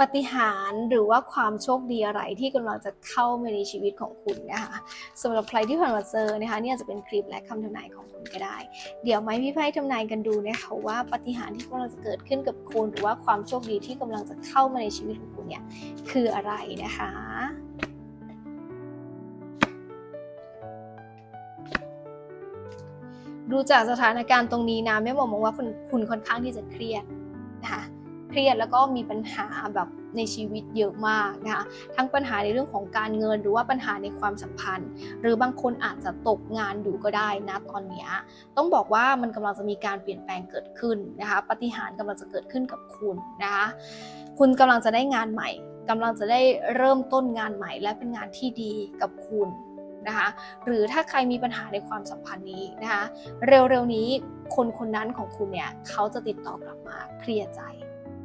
ปฏิหารหรือว่าความโชคดีอะไรที่กำลังจะเข้ามาในชีวิตของคุณนะคะสำหรับใครที่ผ่านมาเจอนะคะเนี่ยจะเป็นคลิปและคำทำนายของคุณก็ได้ เดี๋ยวไม้พี่ไพ่ทำนายกันดูนะคะว่าปฏิหารที่กำลังจะเกิดขึ้นกับคุณหรือว่าความโชคดีที่กำลังจะเข้ามาในชีวิตของคุณเนี่ยคืออะไรนะคะดูจากสถานการณ์ตรงนี้นะแม่หมอมองว่าคุณคุณค่อนข้างที่จะเครียดนะคะ เครียดแล้วก็มีปัญหาแบบในชีวิตเยอะมากนะคะทั้งปัญหาในเรื่องของการเงินหรือว่าปัญหาในความสัมพันธ์ หรือบางคนอาจจะตกงานอยู่ก็ได้นะตอนนี้ต้องบอกว่ามันกำลังจะมีการเปลี่ยนแปลงเกิดขึ้นนะคะปฏิหารย์กำลังจะเกิดขึ้นกับคุณนะคะคุณกำลังจะได้งานใหม่กำลังจะได้เริ่มต้นงานใหม่ และเป็นงานที่ดีกับคุณนะคะหรือถ้าใครมีปัญหาในความสัมพันธ์นี้นะคะเร็วๆนี้คนคนนั้นของคุณเนี่ยเขาจะติดต่อกลับมาเคลียร์ใจ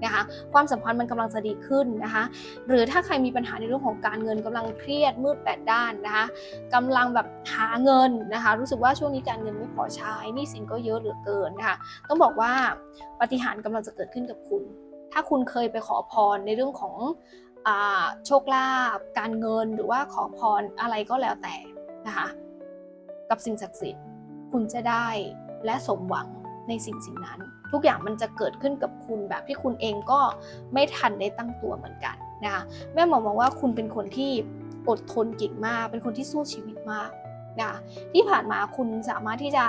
นะคะ ความสัมพันธ์มันกำลังจะดีขึ้นนะคะ หรือถ้าใครมีปัญหาในเรื่องของการเงินกำลังเครียดมืดแปดด้านนะคะกำลังแบบหาเงินนะคะ รู้สึกว่าช่วงนี้การเงินไม่พอใช้นี้สินก็เยอะเหลือเกินนะคะต้องบอกว่าปฏิหารย์กำลังจะเกิดขึ้นกับคุณ ถ้าคุณเคยไปขอพรในเรื่องของอโชคลาภการเงินหรือว่าขอพรอะไรก็แล้วแต่นะคะ กับสิ่งศักดิ์สิทธิ์คุณจะได้และสมหวัง ในสิ่งสิ่งนั้น ทุกอย่างมันจะเกิดขึ้นกับคุณแบบที่คุณเองก็ไม่ทันได้ตั้งตัวเหมือนกันนะคะแม่หมอมองว่าคุณเป็นคนที่อดทนเก่งมาก เป็นคนที่สู้ชีวิตมากนะคะที่ผ่านมาคุณสามารถที่จะ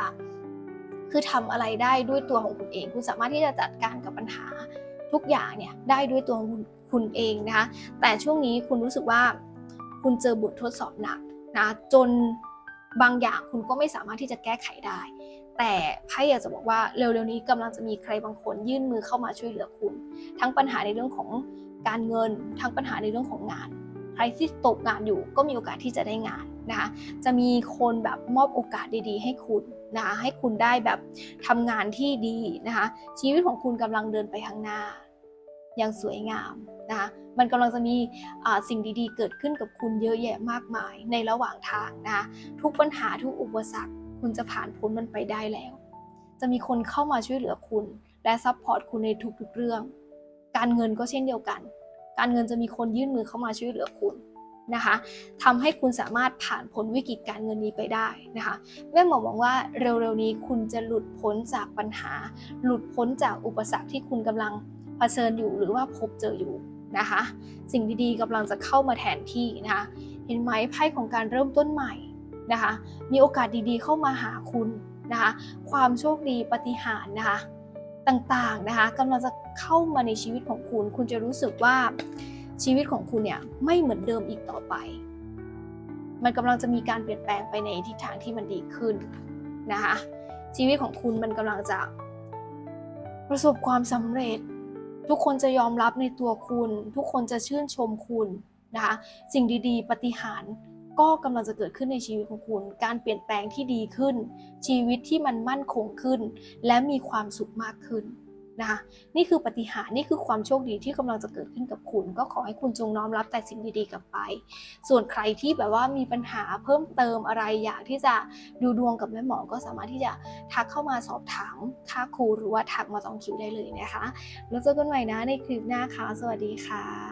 คือทำอะไรได้ด้วยตัวของคุณเอง คุณสามารถที่จะจัดการกับปัญหาทุกอย่างเนี่ยได้ด้วยตัวคุณคุณเองนะคะแต่ช่วงนี้คุณรู้สึกว่าคุณเจอบททดสอบหนักนะจน บางอย่างคุณก็ไม่สามารถที่จะแก้ไขได้ แต่ไพ่อยากจะบอกว่าเร็วๆนี้กำลังจะมีใครบางคนยื่นมือเข้ามาช่วยเหลือคุณ ทั้งปัญหาในเรื่องของการเงิน ทั้งปัญหาในเรื่องของงาน ใครที่ตกงานอยู่ก็มีโอกาสที่จะได้งานนะคะ จะมีคนแบบมอบโอกาสดีๆ ให้คุณนะคะ ให้คุณได้แบบทำงานที่ดีนะคะ ชีวิตของคุณกำลังเดินไปข้างหน้า อย่างสวยงามนะคะมันกำลังจะมีอ่าสิ่งดีๆ เกิดขึ้นกับคุณเยอะแยะมากมายในระหว่างทางนะคะทุกปัญหาทุกอุปสรรค คุณจะผ่านพ้นมันไปได้แล้ว จะมีคนเข้ามาช่วยเหลือคุณ และซัพพอร์ตคุณในทุกๆเรื่อง การเงินก็เช่นเดียวกัน การเงินจะมีคนยื่นมือเข้ามาช่วยเหลือคุณนะคะทำให้คุณสามารถผ่านพ้นวิกฤตการเงินนี้ไปได้นะคะแม่หมอหวังว่าเร็วๆนี้คุณจะหลุดพ้นจากปัญหา หลุดพ้นจากอุปสรรคที่คุณกำลัง เผชิญอยู่หรือว่าพบเจออยู่นะคะ สิ่งดีๆกำลังจะเข้ามาแทนที่นะคะเห็นไหมไพ่ของการเริ่มต้นใหม่นะคะ มีโอกาสดีๆเข้ามาหาคุณนะคะ ความโชคดีปฏิหารนะคะ ต่างๆนะคะกำลังจะเข้ามาในชีวิตของคุณ คุณจะรู้สึกว่าชีวิตของคุณเนี่ยไม่เหมือนเดิมอีกต่อไป มันกำลังจะมีการเปลี่ยนแปลงไปในทิศทางที่มันดีขึ้นนะคะ ชีวิตของคุณมันกำลังจะประสบความสำเร็จ ทุกคนจะยอมรับในตัวคุณ ทุกคนจะชื่นชมคุณนะคะสิ่งดีๆ ปฏิหารก็กำลังจะเกิดขึ้นในชีวิตของคุณ การเปลี่ยนแปลงที่ดีขึ้น ชีวิตที่มันมั่นคงขึ้น และมีความสุขมากขึ้น นะคะนี่คือปฏิหาร์นี่คือความโชคดีที่กำลังจะเกิดขึ้นกับคุณ ก็ขอให้คุณจงน้อมรับแต่สิ่งดีๆกลับไป ส่วนใครที่แบบว่ามีปัญหาเพิ่มเติมอะไรอยากที่จะดูดวงกับแม่หมอก็สามารถที่จะทักเข้ามาสอบถามค่าครูหรือว่าทักมาจองคิวได้เลยนะคะ แล้วเจอกันใหม่นะในคลิปหน้าค่ะสวัสดีค่ะ